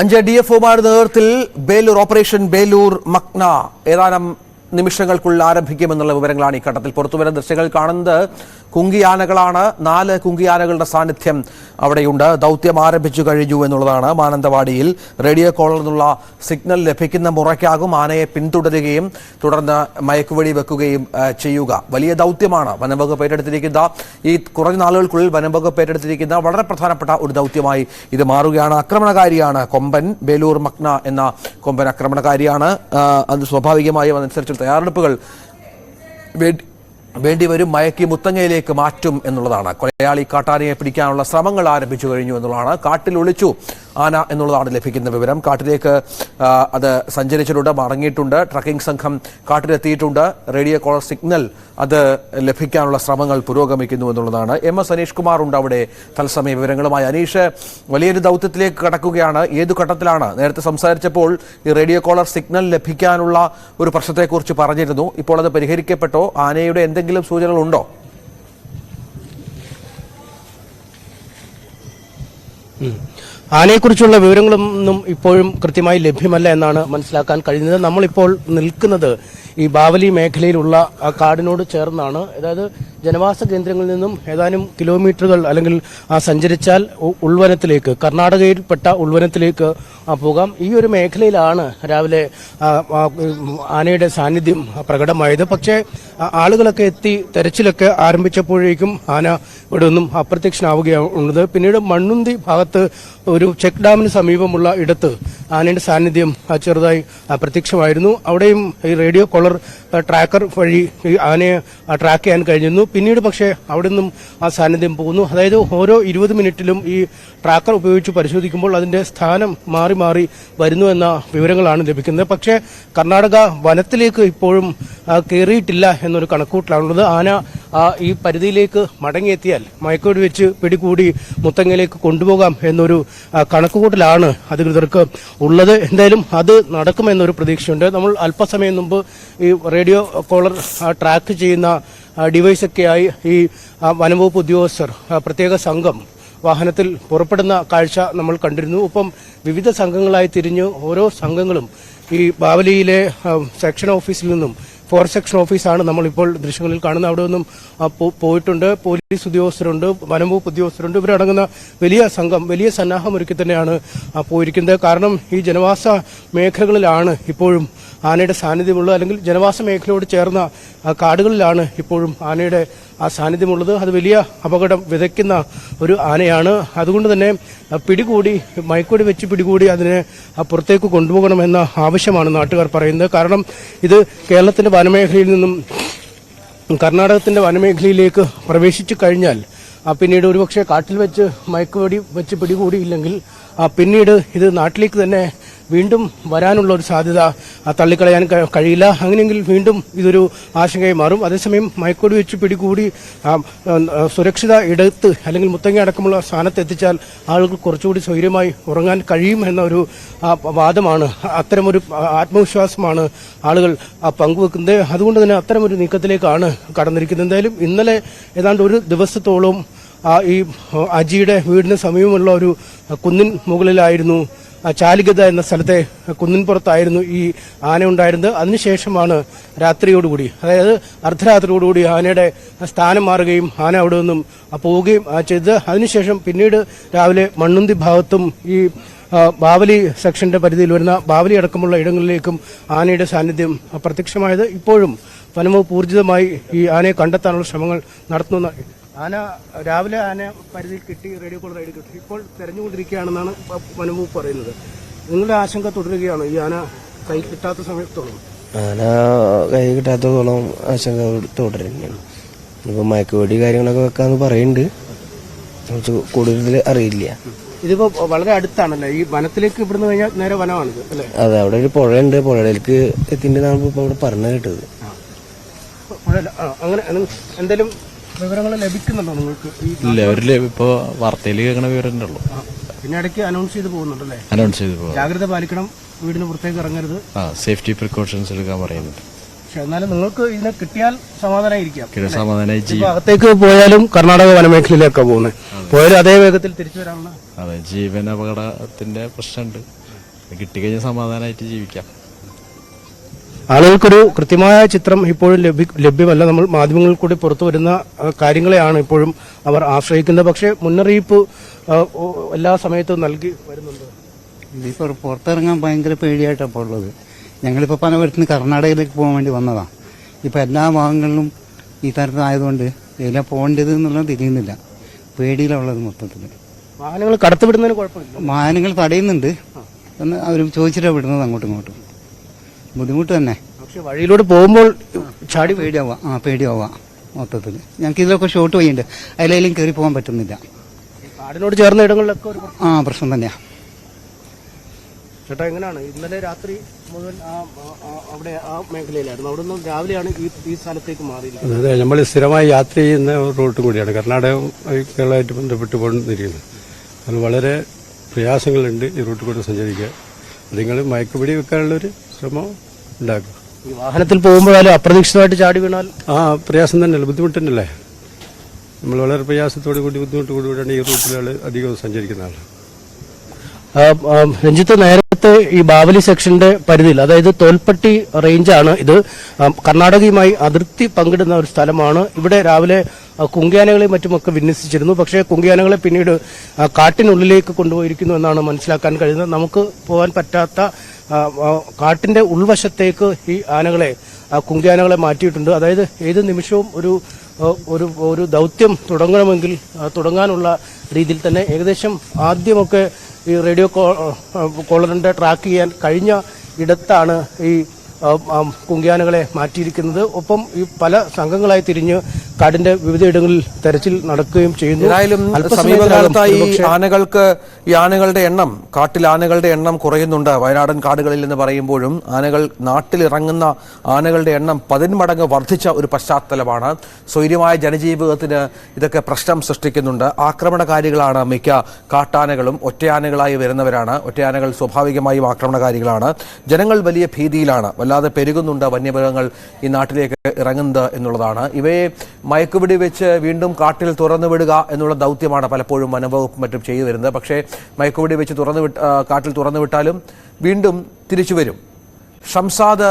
അഞ്ച് D F ഒമാരുടെ നേതൃത്വത്തിൽ Belur operation Belur മക്ന ഏതാനും നിമിഷങ്ങൾക്കുള്ളിൽ ആരംഭിക്കുമെന്നുള്ള വിവരങ്ങളാണ് ഈ ഘട്ടത്തിൽ പുറത്തുവരുന്ന ദൃശ്യങ്ങൾ കാണുന്നത്. കുങ്കിയാനകളാണ്. നാല് കുങ്കിയാനകളുടെ സാന്നിധ്യം അവിടെയുണ്ട്. ദൗത്യം ആരംഭിച്ചു കഴിഞ്ഞു എന്നുള്ളതാണ് മാനന്തവാടിയിൽ. റേഡിയോ കോളിൽ നിന്നുള്ള സിഗ്നൽ ലഭിക്കുന്ന മുറയ്ക്കാകും ആനയെ പിന്തുടരുകയും തുടർന്ന് മയക്കുവെടി വെക്കുകയും ചെയ്യുക. വലിയ ദൗത്യമാണ് വനംവകുപ്പ് ഏറ്റെടുത്തിരിക്കുന്ന ഈ കുറഞ്ഞ നാളുകൾക്കുള്ളിൽ വനംവകുപ്പ് ഏറ്റെടുത്തിരിക്കുന്ന വളരെ പ്രധാനപ്പെട്ട ഒരു ദൗത്യമായി ഇത് മാറുകയാണ്. ആക്രമണകാരിയാണ് കൊമ്പൻ ബേലൂർ മക്ന എന്ന കൊമ്പൻ ആക്രമണകാരിയാണ്. അത് സ്വാഭാവികമായും അതനുസരിച്ച് തയ്യാറെടുപ്പുകൾ വേണ്ടിവരും മയക്കി മുത്തങ്ങയിലേക്ക് മാറ്റും എന്നുള്ളതാണ്. കൊലയാളി കാട്ടാനയെ പിടിക്കാനുള്ള ശ്രമങ്ങൾ ആരംഭിച്ചു കഴിഞ്ഞു എന്നുള്ളതാണ്. കാട്ടിൽ ഒളിച്ചു. ആന എന്നുള്ളതാണ് ലഭിക്കുന്ന വിവരം. കാട്ടിലേക്ക് അത് സഞ്ചരിച്ചിട്ടുണ്ട് മടങ്ങിയിട്ടുണ്ട്. ട്രക്കിംഗ് സംഘം കാട്ടിലെത്തിയിട്ടുണ്ട്. റേഡിയോ കോളർ സിഗ്നൽ അത് ലഭിക്കാനുള്ള ശ്രമങ്ങൾ പുരോഗമിക്കുന്നു എന്നുള്ളതാണ്. എം എസ് അനീഷ് കുമാർ ഉണ്ട് അവിടെ. തത്സമയ വിവരങ്ങളുമായി അനീഷ് വലിയൊരു ദൗത്യത്തിലേക്ക് കടക്കുകയാണ്. ഏതു ഘട്ടത്തിലാണ്? നേരത്തെ സംസാരിച്ചപ്പോൾ ഈ റേഡിയോ കോളർ സിഗ്നൽ ലഭിക്കാനുള്ള ഒരു പ്രശ്നത്തെക്കുറിച്ച് പറഞ്ഞിരുന്നു. ഇപ്പോൾ അത് പരിഹരിക്കപ്പെട്ടോ? ആനയുടെ എന്തെങ്കിലും സൂചനകളുണ്ടോ? ആനയെക്കുറിച്ചുള്ള വിവരങ്ങളൊന്നും ഇപ്പോഴും കൃത്യമായി ലഭ്യമല്ല എന്നാണ് മനസ്സിലാക്കാൻ കഴിയുന്നത്. നമ്മളിപ്പോൾ നിൽക്കുന്നത് ഈ ബാവലി മേഖലയിലുള്ള ആ കാടിനോട് ചേർന്നാണ്. അതായത് ജനവാസ കേന്ദ്രങ്ങളിൽ നിന്നും ഏതാനും കിലോമീറ്ററുകൾ അല്ലെങ്കിൽ സഞ്ചരിച്ചാൽ ഉൾവനത്തിലേക്ക് കർണാടകയിൽപ്പെട്ട ഉൾവനത്തിലേക്ക് പോകാം. ഈ ഒരു മേഖലയിലാണ് രാവിലെ ആനയുടെ സാന്നിധ്യം പ്രകടമായത്. പക്ഷേ ആളുകളൊക്കെ എത്തി തെരച്ചിലൊക്കെ ആരംഭിച്ചപ്പോഴേക്കും ആന ഇവിടെ ഒന്നും അപ്രത്യക്ഷനാവുകയാണുള്ളത്. പിന്നീട് മണ്ണുന്തി ഭാഗത്ത് ഒരു ചെക്ക് ഡാമിന് സമീപമുള്ള ഇടത്ത് ആനയുടെ സാന്നിധ്യം ചെറുതായി പ്രത്യക്ഷമായിരുന്നു അവിടെയും ഈ റേഡിയോ കോളർ ട്രാക്കർ വഴി ആനയെ ട്രാക്ക് ചെയ്യാൻ കഴിഞ്ഞിരുന്നു. പിന്നീട് പക്ഷേ അവിടെ നിന്നും ആ സാന്നിധ്യം പോകുന്നു. അതായത് ഓരോ ഇരുപത് മിനിറ്റിലും ഈ ട്രാക്കർ ഉപയോഗിച്ച് പരിശോധിക്കുമ്പോൾ അതിന്റെ സ്ഥാനം മാറി മാറി വരുന്നു എന്ന വിവരങ്ങളാണ് ലഭിക്കുന്നത്. പക്ഷേ കർണാടക വനത്തിലേക്ക് ഇപ്പോഴും കയറിയിട്ടില്ല എന്നൊരു കണക്കൂട്ടിലാണുള്ളത്. ആന ഈ പരിധിയിലേക്ക് മടങ്ങിയെത്തിയാൽ മയക്കോട് വെച്ച് പിടികൂടി മുത്തങ്ങയിലേക്ക് കൊണ്ടുപോകാം എന്നൊരു കണക്കുകൂട്ടലാണ് അധികൃതർക്ക് ഉള്ളത്. എന്തായാലും അത് നടക്കുമെന്നൊരു പ്രതീക്ഷയുണ്ട്. നമ്മൾ അല്പസമയം മുമ്പ് ഈ റേഡിയോ കോളർ ട്രാക്ക് ചെയ്യുന്ന ഡിവൈസൊക്കെയായി ഈ വനംവകുപ്പ് ഉദ്യോഗസ്ഥർ പ്രത്യേക സംഘം വാഹനത്തിൽ പുറപ്പെടുന്ന കാഴ്ച നമ്മൾ കണ്ടിരുന്നു. ഒപ്പം വിവിധ സംഘങ്ങളായി തിരിഞ്ഞ് ഓരോ സംഘങ്ങളും ഈ ബാവലിയിലെ സെക്ഷൻ ഓഫീസിൽ നിന്നും ഫോറസ്റ്റ് സെക്ഷൻ ഓഫീസാണ് നമ്മളിപ്പോൾ ദൃശ്യങ്ങളിൽ കാണുന്നത്. അവിടെ നിന്നും പോയിട്ടുണ്ട്. പോലീസ് ഉദ്യോഗസ്ഥരുണ്ട് വനംവകുപ്പ് ഉദ്യോഗസ്ഥരുണ്ട്. ഇവരടങ്ങുന്ന വലിയ സംഘം വലിയ സന്നാഹം ഒരുക്കി തന്നെയാണ് പോയിരിക്കുന്നത്. കാരണം ഈ ജനവാസ മേഖലകളിലാണ് ഇപ്പോഴും ആനയുടെ സാന്നിധ്യമുള്ളത് അല്ലെങ്കിൽ ജനവാസ മേഖലയോട് ചേർന്ന കാടുകളിലാണ് ഇപ്പോഴും ആനയുടെ ആ സാന്നിധ്യമുള്ളത്. അത് വലിയ അപകടം വിതയ്ക്കുന്ന ഒരു ആനയാണ്. അതുകൊണ്ട് തന്നെ പിടികൂടി മയക്കൊടി വെച്ച് പിടികൂടി അതിനെ പുറത്തേക്ക് കൊണ്ടുപോകണമെന്ന ആവശ്യമാണ് നാട്ടുകാർ പറയുന്നത്. കാരണം ഇത് കേരളത്തിന്റെ വനമേഖലയിൽ നിന്നും കർണാടകത്തിന്റെ വനമേഖലയിലേക്ക് പ്രവേശിച്ചു കഴിഞ്ഞാൽ പിന്നീട് ഒരുപക്ഷെ കാട്ടിൽ വെച്ച് മയക്കുവെടി വെച്ച് പിടികൂടിയില്ലെങ്കിൽ പിന്നീട് ഇത് നാട്ടിലേക്ക് തന്നെ വീണ്ടും വരാനുള്ള ഒരു സാധ്യത തള്ളിക്കളയാൻ കഴിയില്ല. അങ്ങനെയെങ്കിൽ വീണ്ടും ഇതൊരു ആശങ്കയായി മാറും. അതേസമയം മയക്കോടി വെച്ച് പിടികൂടി സുരക്ഷിത ഇടത്ത് അല്ലെങ്കിൽ മുത്തങ്ങ അടക്കമുള്ള സ്ഥാനത്ത് എത്തിച്ചാൽ ആളുകൾ കുറച്ചുകൂടി സ്വൈര്യമായി ഉറങ്ങാൻ കഴിയും എന്നൊരു ഒരു വാദമാണ്. അത്തരമൊരു ആത്മവിശ്വാസമാണ് ആളുകൾ പങ്കുവെക്കുന്നത്. അതുകൊണ്ട് തന്നെ അത്തരമൊരു നീക്കത്തിലേക്കാണ് കടന്നിരിക്കുന്നത്. എന്തായാലും ഇന്നലെ ഏതാണ്ട് ഒരു ദിവസത്തോളം ഈ അജിയുടെ വീടിന് സമീപമുള്ള ഒരു കുന്നിൻ മുകളിലായിരുന്നു ചാലിഗത എന്ന സ്ഥലത്തെ കുന്നിൻപുറത്തായിരുന്നു ഈ ആന ഉണ്ടായിരുന്നത്. അതിനുശേഷമാണ് രാത്രിയോടുകൂടി അതായത് അർദ്ധരാത്രിയോടുകൂടി ആനയുടെ സ്ഥാനം മാറുകയും ആന അവിടെ നിന്നും പോവുകയും ചെയ്തത്. അതിനുശേഷം പിന്നീട് രാവിലെ മണ്ണുന്തി ഭാഗത്തും ഈ ബാവലി സെക്ഷന്റെ പരിധിയിൽ വരുന്ന ബാവലി അടക്കമുള്ള ഇടങ്ങളിലേക്കും ആനയുടെ സാന്നിധ്യം പ്രത്യക്ഷമായത് ഇപ്പോഴും വനംവകുപ്പ് ഊർജിതമായി ഈ ആനയെ കണ്ടെത്താനുള്ള ശ്രമങ്ങൾ നടത്തുന്ന ആന രാവിലെ ആന പരിധിയിൽ കിട്ടി റേഡിയോ കോൾ റൈഡ് കിട്ടി ഇപ്പോൾ തെരഞ്ഞുകൊണ്ടിരിക്കുകയാണെന്നാണ് വനംവകുപ്പ് പറയുന്നത്. നിങ്ങളുടെ ആശങ്ക തുടരുകയാണ് ഈ ആന കൈ കിട്ടാത്ത സമയത്തോളം? ആന കൈ കിട്ടാത്തതോളം ആശങ്ക തുടരുകയാണ്. ഇപ്പൊ മയക്കുവെടി കാര്യങ്ങളൊക്കെ വെക്കാന്ന് പറയുന്നുണ്ട്. കുറച്ച് കൂടുതൽ അറിയില്ല. ഇതിപ്പോ വളരെ അടുത്താണല്ലേ? ഈ വനത്തിലേക്ക് ഇവിടുന്ന് കഴിഞ്ഞാൽ നേരെ വനമാണിത് അല്ലേ? അതെ അവിടെ ഒരു പുഴയുണ്ട്. പുഴയിലേക്ക് എത്തിന്റെതാണ് ഇപ്പൊ ഇവിടെ പറഞ്ഞു കേട്ടത്. അങ്ങനെ എന്തെങ്കിലും വിവരങ്ങൾ ലഭിക്കുന്നുണ്ടോ നിങ്ങൾക്ക്? ഇല്ല അവരിൽ ഇപ്പൊ വാർത്തയിൽ കേൾക്കണ വിവരം ഉള്ളൂ പിന്നെ ഇടയ്ക്ക് അനൗൺസ് ചെയ്ത് പോകുന്നുണ്ടല്ലേ? അനൗൺസ് ചെയ്ത് പോകാം. ജാഗ്രത പാലിക്കണം വീടിന് പുറത്തേക്ക് ഇറങ്ങരുത്. ആ സേഫ്റ്റി പ്രിക്കോഷൻസ് എടുക്കാൻ പറയുന്നുണ്ട്. പക്ഷെ എന്നാലും നിങ്ങൾക്ക് ഇതിനെ കിട്ടിയാൽ സമാധാനമായിരിക്കാം കിഴ സമാധാനമായി ഇപ്പൊ അകത്തേക്ക് പോയാലും കർണാടക വനമേഖലയിലേക്കാണ് പോകുന്നത് പോയാലും അതേ വേഗത്തിൽ തിരിച്ചു വരാനുള്ള അതെ ജീവൻ അപകടത്തിന്റെ പ്രശ്നമുണ്ട്. കിട്ടിക്കഴിഞ്ഞാൽ സമാധാനമായിട്ട് ജീവിക്കാം. ആളുകൾക്കൊരു കൃത്യമായ ചിത്രം ഇപ്പോഴും ലഭ്യമല്ല. നമ്മൾ മാധ്യമങ്ങളിൽ കൂടി പുറത്തു വരുന്ന കാര്യങ്ങളെയാണ് ഇപ്പോഴും അവർ ആശ്രയിക്കുന്നത്. പക്ഷേ മുന്നറിയിപ്പ് എല്ലാ സമയത്തും നൽകി വരുന്നുണ്ട്. ഇതിപ്പോൾ പുറത്തിറങ്ങാൻ ഭയങ്കര പേടിയായിട്ടാണ് ഇപ്പോൾ ഉള്ളത്. ഞങ്ങളിപ്പോൾ പലയിടത്തുനിന്ന് കർണാടകയിലേക്ക് പോകാൻ വേണ്ടി വന്നതാണ് ഇപ്പോൾ എല്ലാ ഭാഗങ്ങളിലും ഈ തരത്തിലായതുകൊണ്ട് ഇതിലെ പോകേണ്ടത് എന്നുള്ളത് തിരിയുന്നില്ല. പേടിയിലുള്ളത് മൊത്തത്തിൽ. വാഹനങ്ങൾ കടത്തിവിടുന്നതിന് കുഴപ്പമില്ല. വാഹനങ്ങൾ തടയുന്നുണ്ട്. എന്ന് അവർ ചോദിച്ചിട്ടാണ് വിടുന്നത് അങ്ങോട്ടും ഇങ്ങോട്ടും. ബുദ്ധിമുട്ട് തന്നെ. പക്ഷെ വഴിയിലൂടെ പോകുമ്പോൾ ചാടി പേടിയാവാം ആ പേടിയാവാം മൊത്തത്തിൽ ഞങ്ങൾക്ക് ഇതിലൊക്കെ ഷോർട്ട് വഴിയുണ്ട്. അതിലേലും കയറി പോകാൻ പറ്റുന്നില്ല. കാടിനോട് ചേർന്ന ഇടങ്ങളിലൊക്കെ ഒരു ആ പ്രശ്നം തന്നെയാണ് ചേട്ടാ എങ്ങനെയാണ്? ഇന്നലെ രാത്രി മുതൽ ആ അവിടെ ആ മേഖലയിലായിരുന്നു. അവിടെ നിന്ന് രാവിലെയാണ് ഈ ഈ സ്ഥലത്തേക്ക് മാറിയിരിക്കുന്നത്. അതെ നമ്മൾ സ്ഥിരമായി യാത്ര ചെയ്യുന്ന റൂട്ട് കൂടിയാണ്. കർണാടകമായിട്ട് കേരളമായിട്ട് ബന്ധപ്പെട്ട് പോന്നിരിക്കുന്നത് അത് വളരെ പ്രയാസങ്ങളുണ്ട് ഈ റൂട്ടിൽ കൂടെ സഞ്ചരിക്കുക നിങ്ങൾ മയക്കുപിടി വെക്കാനുള്ളൊരു ശ്രമം ഉണ്ടാക്കുക. ഈ വാഹനത്തിൽ പോകുമ്പോഴാലും അപ്രതീക്ഷിതമായിട്ട് ചാടി വീണാൽ? ആ പ്രയാസം തന്നെയല്ലേ ബുദ്ധിമുട്ട് തന്നെയല്ലേ നമ്മൾ വളരെ പ്രയാസത്തോടു കൂടി ബുദ്ധിമുട്ട് കൂടി കൂടിയാണ് ഈ റൂട്ടിലാണ് അധികം സഞ്ചരിക്കുന്ന ആൾ രഞ്ജിത്ത് ആ, നേരത്തെ ഈ ബാവലി സെക്ഷന്റെ പരിധിയിൽ അതായത് തോൽപ്പട്ടി റേഞ്ചാണ് ഇത് കർണാടകയുമായി അതിർത്തി പങ്കിടുന്ന ഒരു സ്ഥലമാണ്. ഇവിടെ രാവിലെ കുങ്കിയാനകളെയും മറ്റുമൊക്കെ വിന്യസിച്ചിരുന്നു. പക്ഷേ കുങ്കിയാനകളെ പിന്നീട് കാട്ടിനുള്ളിലേക്ക് കൊണ്ടുപോയിരിക്കുന്നു എന്നാണ് മനസ്സിലാക്കാൻ കഴിയുന്നത്. നമുക്ക് പോകാൻ പറ്റാത്ത കാട്ടിന്റെ ഉൾവശത്തേക്ക് ഈ ആനകളെ കുങ്കിയാനകളെ മാറ്റിയിട്ടുണ്ട്. അതായത് ഏത് നിമിഷവും ഒരു ഒരു ഒരു ദൗത്യം തുടങ്ങണമെങ്കിൽ തുടങ്ങാനുള്ള രീതിയിൽ തന്നെ ഏകദേശം ആദ്യമൊക്കെ ഈ റേഡിയോ കോളറിന്റെ ട്രാക്ക് ചെയ്യാൻ കഴിഞ്ഞ ഇടത്താണ് ഈ കുങ്കിയാനകളെ മാറ്റിയിരിക്കുന്നത്. ഒപ്പം ഈ പല സംഘങ്ങളായി തിരിഞ്ഞ് കാടിന്റെ വിവിധയിടങ്ങളിൽ തെരച്ചിൽ നടക്കുകയും ചെയ്യുന്നു. ഏതായാലും സമീപകാലത്തായി ആനകൾക്ക് ഈ ആനകളുടെ എണ്ണം കാട്ടിൽ ആനകളുടെ എണ്ണം കുറയുന്നുണ്ട്. വയനാടൻ കാടുകളിൽ എന്ന് പറയുമ്പോഴും ആനകൾ നാട്ടിലിറങ്ങുന്ന ആനകളുടെ എണ്ണം പതിന്മടങ്ങ് വർദ്ധിച്ച ഒരു പശ്ചാത്തലമാണ്. സ്വൈര്യമായ ജനജീവിതത്തിന് ഇതൊക്കെ പ്രശ്നം സൃഷ്ടിക്കുന്നുണ്ട്. ആക്രമണകാരികളാണ് മിക്ക കാട്ടാനകളും. ഒറ്റയാനകളായി വരുന്നവരാണ്. ഒറ്റയാനകൾ സ്വാഭാവികമായും ആക്രമണകാരികളാണ്. ജനങ്ങൾ വലിയ ഭീതിയിലാണ്. വല്ലാതെ പെരുകുന്നുണ്ട് വന്യമൃഗങ്ങൾ ഈ നാട്ടിലേക്ക് ഇറങ്ങുന്നത് എന്നുള്ളതാണ്. ഇവയെ മയക്കുപിടി വെച്ച് വീണ്ടും കാട്ടിൽ തുറന്നുവിടുക എന്നുള്ള ദൗത്യമാണ് പലപ്പോഴും വനംവകുപ്പ് മറ്റും ചെയ്തു വരുന്നത് പക്ഷേ മയക്കുപിടി വെച്ച് തുറന്നു കാട്ടിൽ തുറന്നുവിട്ടാലും വീണ്ടും തിരിച്ചു വരും ഷംസാദ്